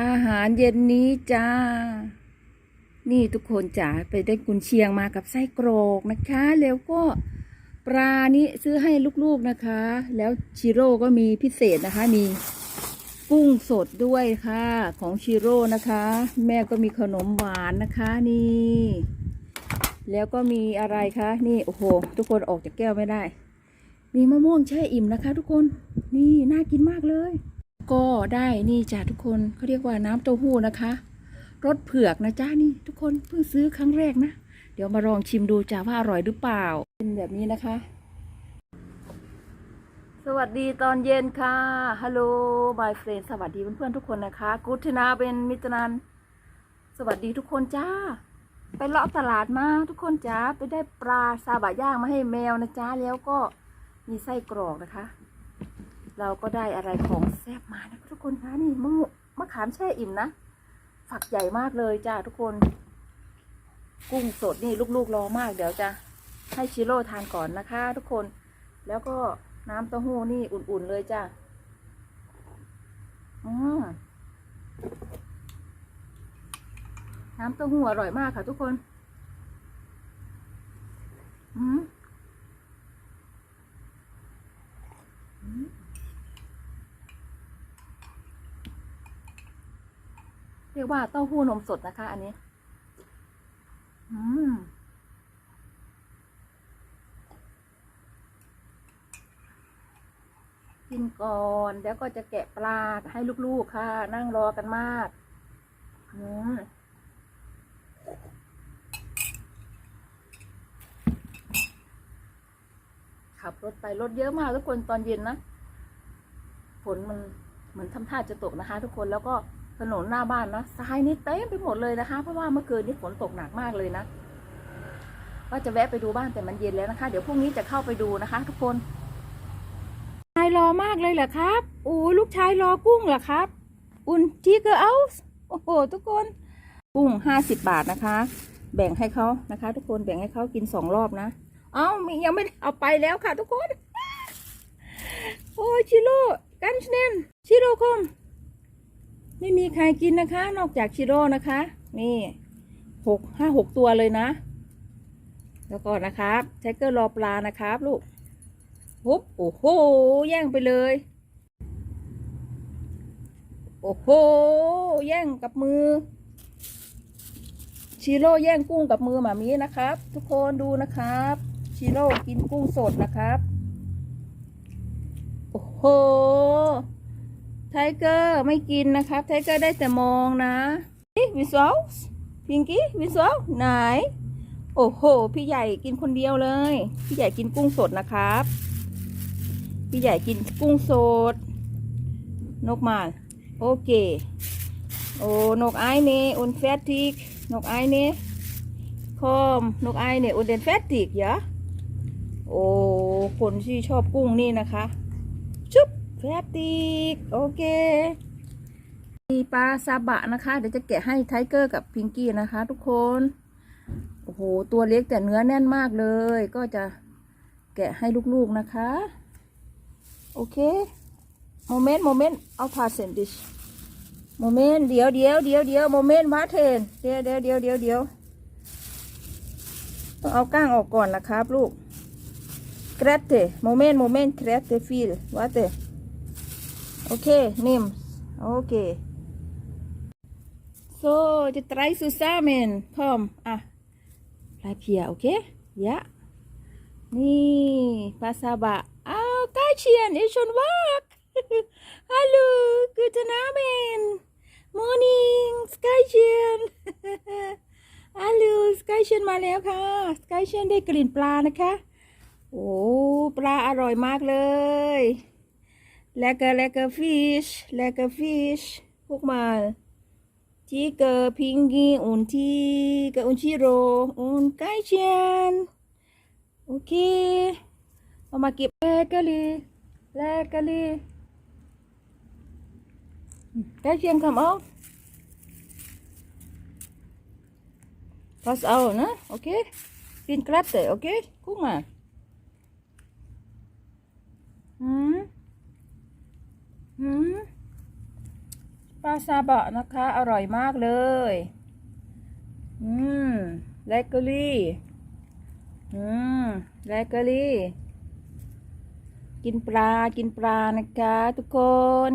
อาหารเย็นนี้จ้า นี่ทุกคนจ๋าไปได้กุนเชียงมากับไส้กรอกนะคะ แล้วก็ปลานี้ซื้อให้ลูกๆนะคะ แล้วชิโร่ก็มีพิเศษนะคะ มีกุ้งสดด้วยค่ะ ของชิโร่นะคะ แม่ก็มีขนมหวานนะคะนี่ แล้วก็มีอะไรคะนี่โอ้โห ทุกคนออกจากแก้วไม่ได้ มีมะม่วงแช่อิ่มนะคะ ทุกคนนี่น่ากินมากเลย ก็ได้นี่จ้ะทุกคนเขาเรียกว่าน้ำเต้าหู้นะคะรสเผือกนะจ้านี่ทุกคนเพิ่งซื้อครั้งแรกนะ เดี๋ยวมาลองชิมดูจ้าว่าอร่อยหรือเปล่า เป็นแบบนี้นะคะ สวัสดีตอนเย็นค่ะฮัลโหลบายเฟรนสวัสดีเพื่อนๆทุกคนนะคะกุฒนาเป็นมิตรนันสวัสดีทุกคนจ้า ไปเลาะตลาดมาทุกคนจ้าไปได้ปลาซาบะย่างมาให้แมวนะจ้าแล้วก็มีไส้กรอกนะคะ เราก็ได้อะไรของแซ่บมานะทุกคนคะนี่มะม่วงมะขามแช่อิ่มนะ ฝักใหญ่มากเลยจ้าทุกคน กุ้งสดนี่ลูกๆรอมากเดี๋ยวจะให้ชิโร่ทานก่อนนะคะ ทุกคน แล้วก็น้ำเต้าหู้นี่อุ่นๆเลยจ้าอืมน้ำเต้าหู้อร่อยมากค่ะทุกคน อืม รียกว่าเต้าหู้นมสดนะคะ อันนี้ อืมกินก่อนแล้วก็จะแกะปลาให้ลูกๆค่ะ นั่งรอกันมากอืมขับรถไปรถเยอะมากทุกคนตอนเย็นนะ ฝนมันเหมือนทำท่าจะตกนะคะ ทุกคนแล้วก็ ถนนหน้าบ้านนะทรายนี่เต็มไปหมดเลยนะคะ เพราะว่าเมื่อคืนนี้ฝนตกหนักมากเลยนะว่าจะแวะไปดูบ้านแต่มันเย็นแล้วนะคะ เดี๋ยวพรุ่งนี้จะเข้าไปดูนะคะ ทุกคนชายรอมากเลยเหรอครับโอ้ลูกชายรอกุ้งเหรอครับ อุ่นทีเกอร์เอาโอ้โหทุกคนกุ้งห้าสิบบาทนะคะ แบ่งให้เขานะคะ ทุกคนแบ่งให้เขากินสองรอบนะ เอ้ายังไม่เอาไปแล้วค่ะ ทุกคน โอ้ชิโร่กันชเนนชิโร่คม ไม่มีใครกินนะคะ นอกจากชิโร่นะคะ นี่หกห้าหกตัวเลยนะ แล้วก็นะครับแท็กเกอร์รอปลานะครับลูกปุ๊บโอ้โหแย่งไปเลย โอ้โหแย่งกับมือชิโร่แย่งกุ้งกับมือหมามีนะครับ ทุกคนดูนะครับชิโร่กินกุ้งสดนะครับ โอ้โห ไทเกอร์ไม่กินนะครับไทเกอร์ได้แต่มองนะวิสวลพิงกี้วิสวลไหน โอ้โห พี่ใหญ่กินคนเดียวเลย พี่ใหญ่กินกุ้งสดนะครับ พี่ใหญ่กินกุ้งสด นกมาโอเค โอ้นกไอเน่อุนแฟตติกนกไอเน่คอมนกไอเน่อุนเดนแฟตติกยะโอ้คนที่ชอบกุ้งนี่นะคะชุบ แฟตติกโอเคมีปลาซาบะนะคะ เดี๋ยวจะแกะให้ไทเกอร์กับพิงกี้นะคะ ทุกคน โอ้โห ตัวเล็กแต่เนื้อแน่นมากเลย ก็จะแกะให้ลูกๆนะคะ โอเค โมเมนต์ โมเมนต์ เอาพาเซนดิช โมเมนต์ เดี๋ยวเดี๋ยวเดี๋ยวเดี๋ยวโมเมนต์มาเทน เดี๋ยวเดี๋ยวเดี๋ยวเดี๋ยวเดี๋ยวต้องเอาก้างออกก่อนนะครับลูก Krette, moment, moment, krette viel. Warte. Okay, nimm. Okay. So, die drei zusammen. Komm. Ah. Bleib hier, okay? Ja. Nee, Pasaba. Ah, Katjen ist schon wach. Hallo, guten Abend. Morning, Skychen. ฮัลโหลสกายเชนมาแล้วค่ะสกายเชนได้กลิ่นปลานะคะ โอ้ ปลาอร่อยมากเลย Lekker, lekker fish. Lekker fish. Guck mal. Tiga pinggir unti. Tiga unti roh. Un kajian chen. Okey. Mama kip. Lekker li. Lekker li. Come out. Pass out, ha? nah. okay Pin kelata, okay Guck mal. Hmm. ปลาซาบะนะคะ อร่อยมากเลย อืมเลกเกอรี่ อืมเลกเกอรี่ กินปลา กินปลานะคะ ทุกคน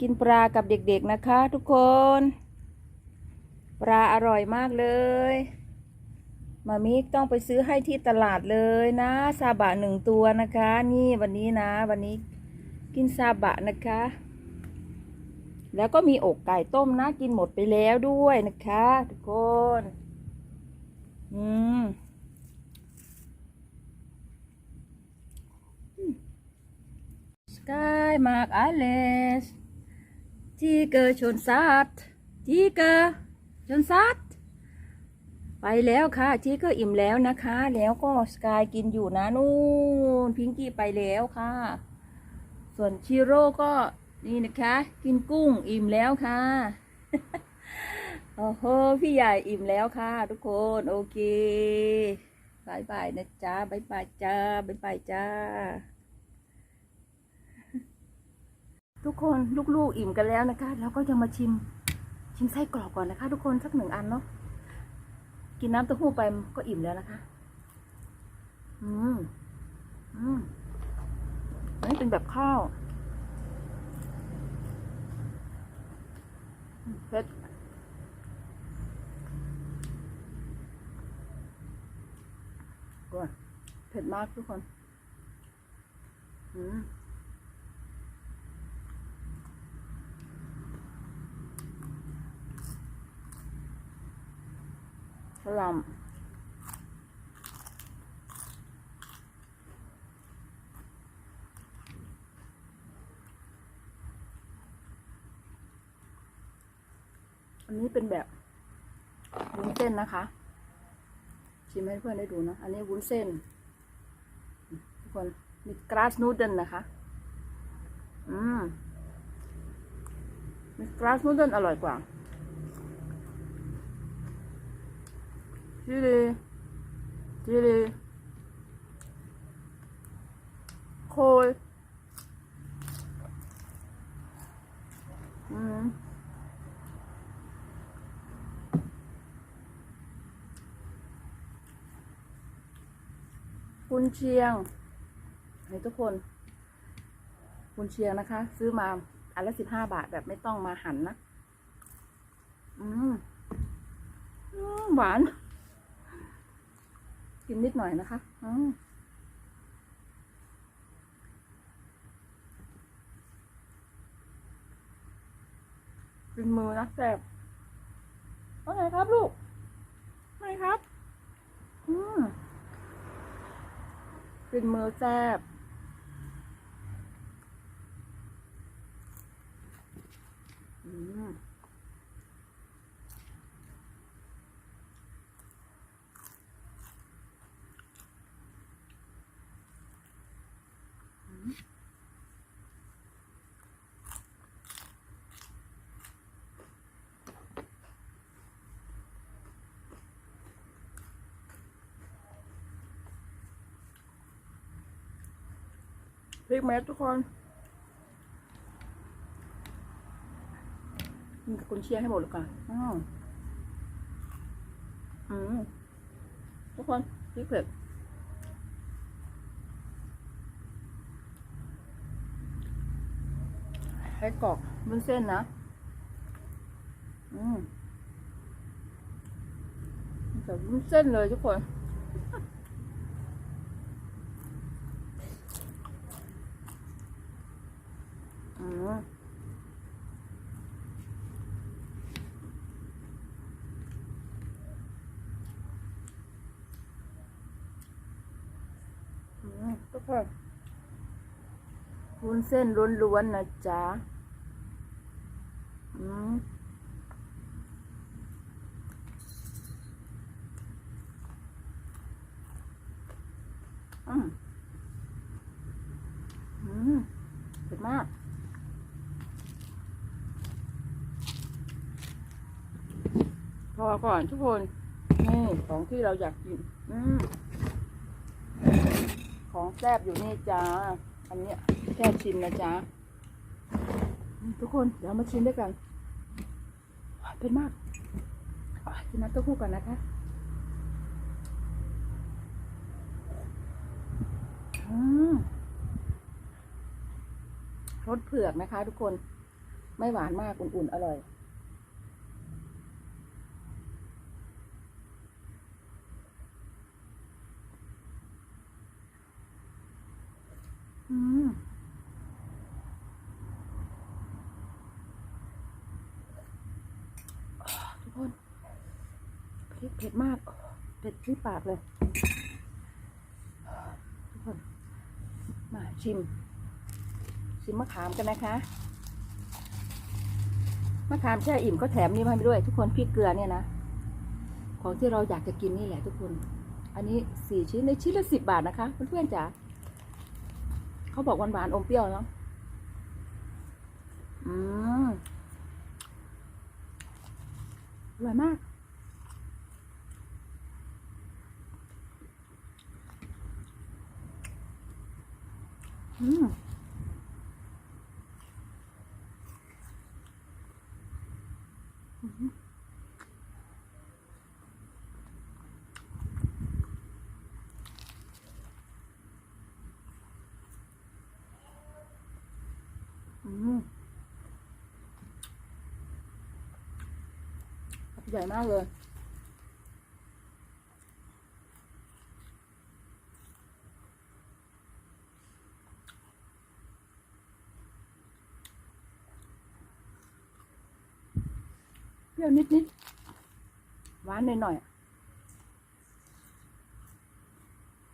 กินปลากับเด็กๆนะคะ ทุกคน ปลาอร่อยมากเลยมามิต้องไปซื้อให้ที่ตลาดเลยนะ ซาบะหนึ่งตัวนะคะ นี่วันนี้นะ วันนี้ กินซาบะนะคะ แล้วก็มีอกไก่ต้มนะกินหมดไปแล้วด้วยนะคะ ทุกคน อืมสกายมาร์กอเลสทีเกอร์ชนซัดทีเกอร์ชนซัดไปแล้วค่ะทีเกอร์อิ่มแล้วนะคะ แล้วก็สกายกินอยู่นะนู่นพิงกี้ไปแล้วค่ะ ส่วนชิโร่ก็นี่นะคะ กินกุ้งอิ่มแล้วค่ะโอ้โหพี่ใหญ่อิ่มแล้วค่ะ ทุกคนโอเคบายบายนะจ๊ะบายบายจ้าบายบายจ้า ทุกคนลูกๆอิ่มกันแล้วนะคะแล้วก็จะมาชิมชิมไส้กรอกก่อนนะคะ ทุกคนสักหนึ่งอันเนาะกินน้ำเต้าหู้ไปก็อิ่มแล้วนะคะ อืมอืม นนี้เป็นแบบข้าวเผ็ดก่อนเผ็ดมากทุกคนอืมกะหล่ำ อันนี้เป็นแบบวุ้นเส้นนะคะ ชิมให้เพื่อนได้ดูนะ อันนี้วุ้นเส้น ทุกคนมีกราสนูเดิลนะคะ อืมมีกราสนูเดิลอร่อยกว่า Chili. Chili. โคยอืม กุนเชียงให้ทุกคนกุนเชียงนะคะ ซื้อมาอันละสิบห้าบาทแบบไม่ต้องมาหั่นนะ อืมหวาน กินนิดหน่อยนะคะอืมกินมือนะแซ่บว่าไงครับลูกไงครับ อืม กินมือแซ่บอืม พริกเม็ดทุกคนกินกับกุนเชียงให้หมดเลยก่อนอ้าวอืมทุกคนพริกเผ็ดให้กรอกบนเส้นนะ อืมแบบวุ้นเส้นเลยทุกคน อืมอืมทุกคน วุ้นเส้นล้วนๆนะจ๊ะอืมอืมอืมเผ็ดมากพอก่อนทุกคน นี่ของที่เราอยากกินอืมของแซ่บอยู่นี่จ้า อันเนี้ย แค่ชิมนะจ๊ะ ทุกคนเดี๋ยวมาชิมด้วยกันเป็นมากกินน้ำเต้าหู้ก่อนนะคะอืมรสเผือกนะคะ ทุกคน ไม่หวานมาก อุ่นๆ อร่อย อืมอ่าทุกคน พริกเผ็ดมาก เผ็ดที่ปากเลย ทุกคน มาชิม ชิมมะขามกันนะคะ มะขามแช่อิ่มก็แถมนี่มาให้ด้วย ทุกคนพริกเกลือเนี่ยนะ ของที่เราอยากจะกินนี่แหละทุกคน อันนี้สี่ชิ้นในชิ้นละสิบบาทนะคะเพื่อนๆจ๋าเขาบอกหวานๆอมเปรี้ยวเนาะอืมอร่อยมาก อืมอืมอืม ใหญ่มากเลยเปรี้ยวนิดนิดๆหวานหน่อยหน่อยๆ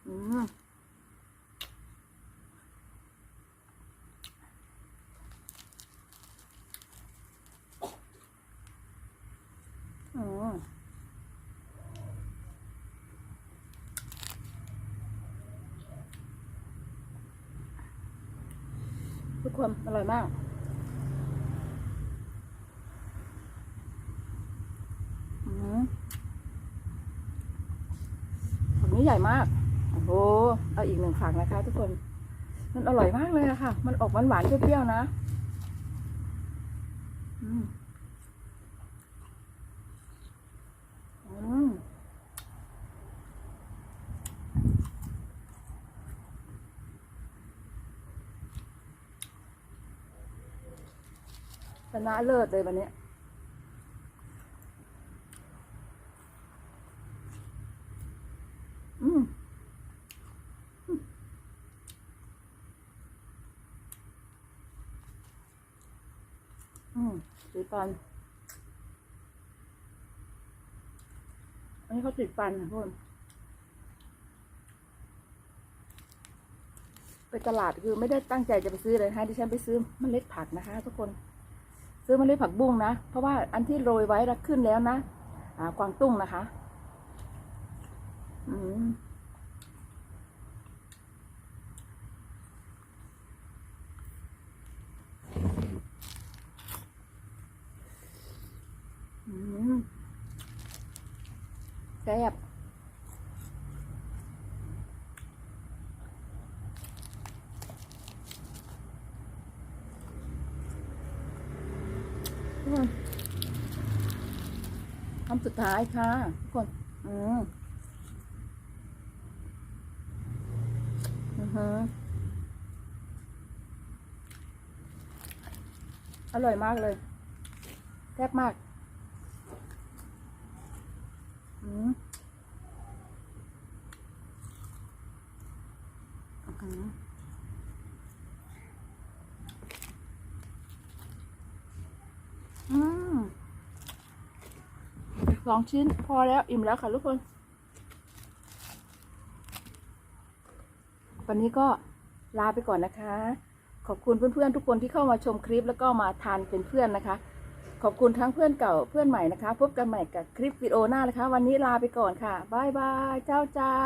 อืมอืมทุ กคนอร่อยมากอืมฝักนี้ใหญ่มาก โอ้โห เอาอีกหนึ่งฝักนะคะ ทุกคน มันอร่อยมากเลยอะค่ะ มันออกหวานหวานเปรี้ยวๆนะ อืม อืม ชนะเลิศเลยวันนี้อืมอืมอืมติดฟัน อันนี้เขาติดฟันค่ะทุกคนไปตลาดคือไม่ได้ตั้งใจจะไปซื้อเลยนะคะดิฉันไปซื้อเมล็ดผักนะคะ ทุกคน ซื้อเมล็ดผักบุ้งนะ เพราะว่าอันที่โรยไว้แล้วขึ้นแล้วนะอ่ากวางตุ้งนะคะ อืมอืมแซ่บ คำสุดท้ายค่ะทุกคน อืมอือฮะอร่อยมากเลยแซ่บมาก อืมอื้อหืออืม สองชิ้นพอแล้วอิ่มแล้วค่ะทุกคน วันนี้ก็ลาไปก่อนนะคะ ขอบคุณเพื่อนๆทุกคนที่เข้ามาชมคลิปแล้วก็มาทานเป็นเพื่อนนะคะ ขอบคุณทั้งเพื่อนเก่าเพื่อนใหม่นะคะ พบกันใหม่กับคลิปวิดีโอหน้านะคะ วันนี้ลาไปก่อนค่ะบ๊ายบายเจ้าเจ้า